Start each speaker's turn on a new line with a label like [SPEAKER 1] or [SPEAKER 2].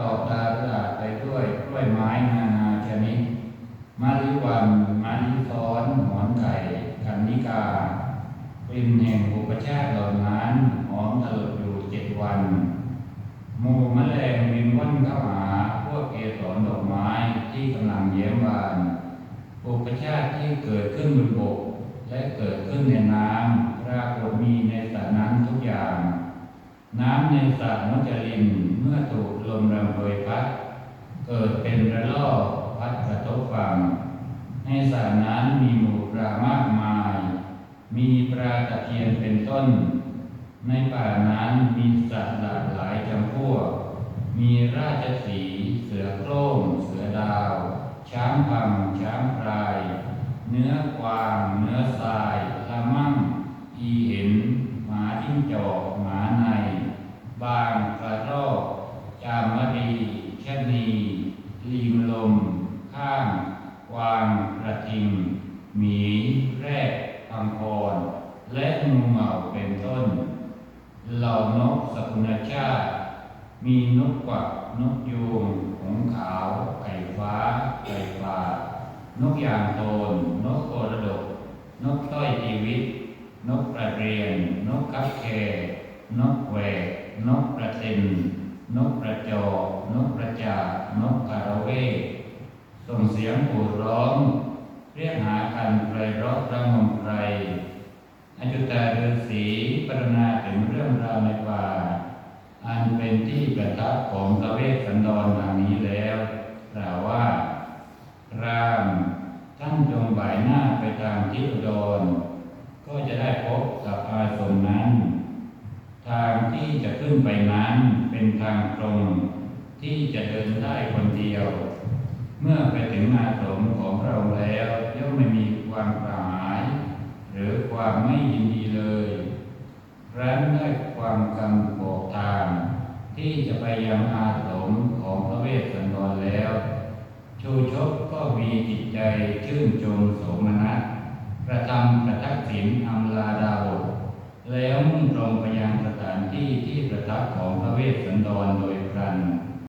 [SPEAKER 1] ต่อตาประหลาดไปด้วยกล้วยไม้นานาชนิดมะลิวันมะลิซ้อนหอนไก่กันนิกากลิ่นแห่งอุปชาติเหล่านั้นหอมตลอดอยู่เจ็ดวันหมู่แมลงบินว่อนเข้าหาพวกเกสรดอกไม้ที่กำลังเย้มบานอุปชาติที่เกิดขึ้นบนบกและเกิดขึ้นในน้ำปรากฏมีในสระนั้นทุกอย่าง น้ำในสระมุจลินเมื่อถูกลมรำเบยพัด เกิดเป็นระลอกพัดกระทบฝั่งในสระนั้นมีหมู่ปลามากมาย มีปลาตะเพียนเป็นต้น ในป่านั้นมีสัตว์หลากหลายจำพวก มีราชสี เสือโคร่งเสือดาว ช้างพังช้างพราย เนื้อกวาง เนื้อทรายละมั่งอีเห็นหมาจิ้งจอก บางกระรอกจามดีชะนีลิงลม ข้างกวางกระทิง หมีแรดพังพร และงูเหมาเป็นต้น เหล่านกสกุลชาติ มีนกกวักนกยูงหงขาว ไก่ฟ้า ไก่ป่านกยางโทนนกโอระดก นกต้อยชีวิต นกกระเรียน นกคับแค นกแหวกนกกระเต็นนกกระจอนกกระจานกกระเวส่งเสียงโห่ร้อง เรียกหากันไพเราะระงมไพรอจุตาฤาษีปรณนาถึงเรื่องราวในป่า อันเป็นที่ประทับของพระเวสสันดรดังนี้แล้วกล่าวว่ารามท่านจงบ่ายหน้าไปทางทิศอุดร ก็จะได้พบกับอาสมนั้น ทางที่จะ ขึ้นไปนั้นเป็นทางตรงที่จะเดินได้คนเดียว เมื่อไปถึงอาสมของเราแล้วย่อมไม่มีความกระหาย หรือความไม่ยินดีเลยรั้นได้ความกำบอกทาง ที่จะไปยังอาสมของพระเวสสันดรแล้ว ชูชกก็มีจิตใจชื่นชมโสมนัสประทำประทักษิณอำลาดาวแล้วมุ่งตรงไปยังสถานที่ที่ ประทับของพระเวสสันดรโดยพลัน